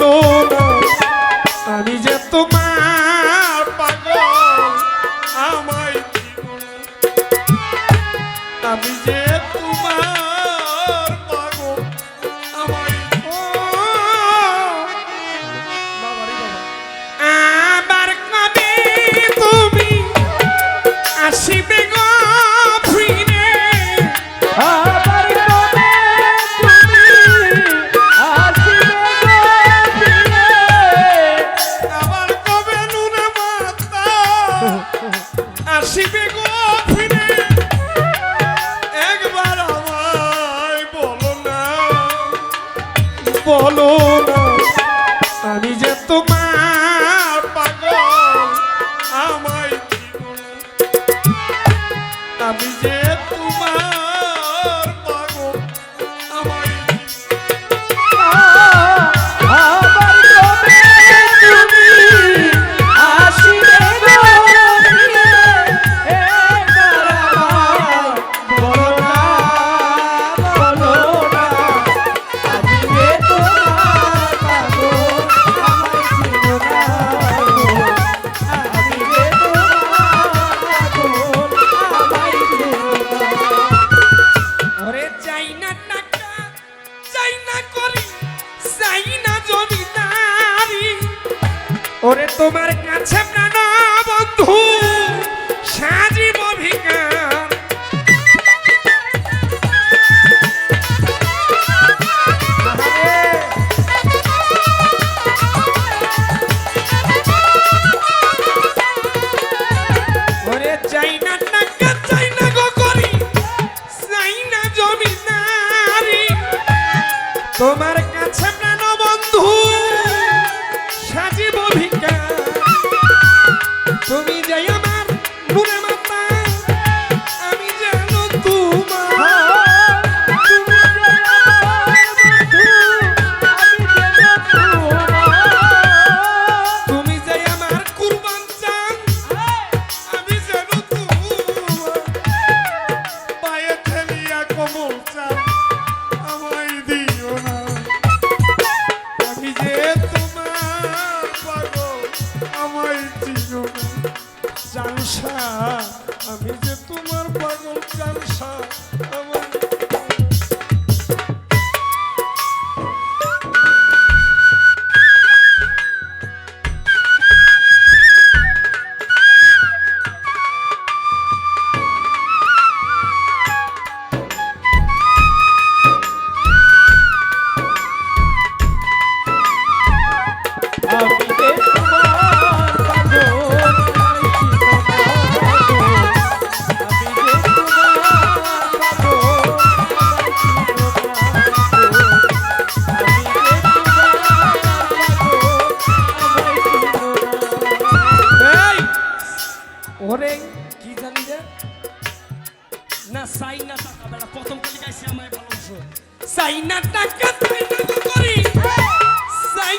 ভালো আমি যে তোমার পাগল আমায় আমি যে তোমার Oh my. তোমার কাছে প্রাণ ওরে কি জানি রে না চাই না টাকা বেলা প্রথম কালি গাইছি আমার ভালোবাসো। চাই না টাকা করি। হ্যাঁ। চাই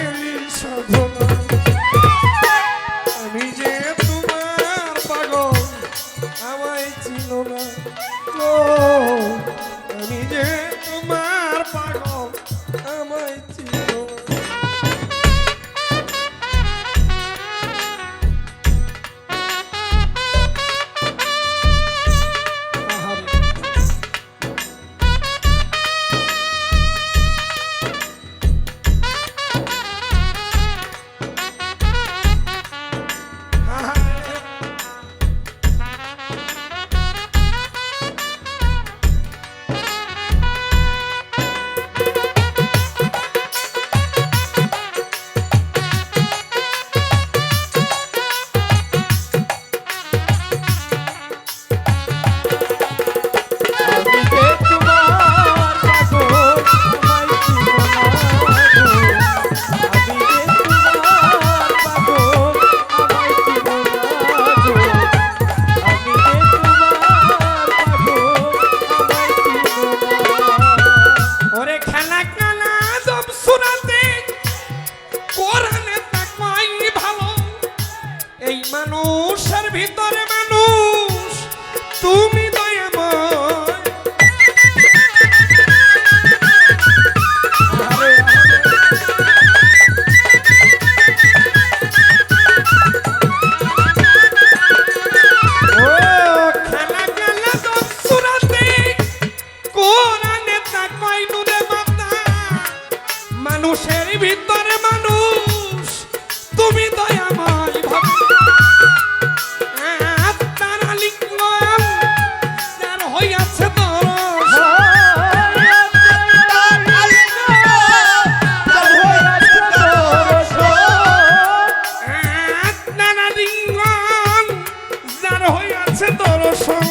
আছে দর্শন।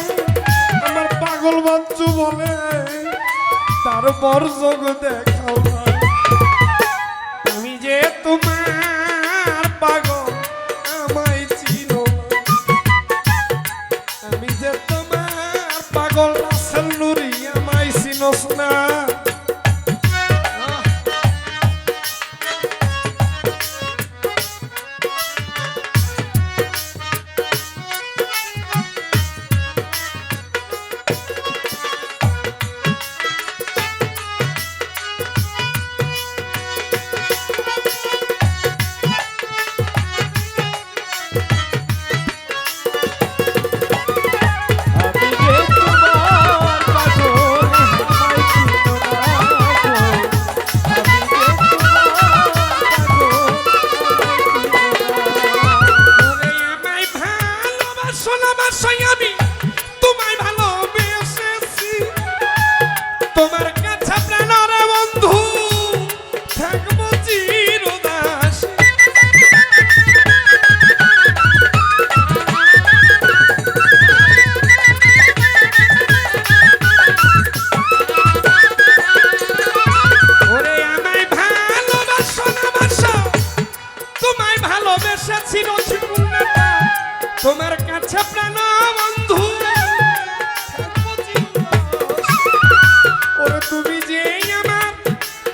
আমার পাগল বাচ্চু বলে, তার বর যোগ দেখাও আমি যে তোমার পাগল, আমায় চিনো আমি যে তোমার পাগল আসল নুরি, আমায় চিনোস না।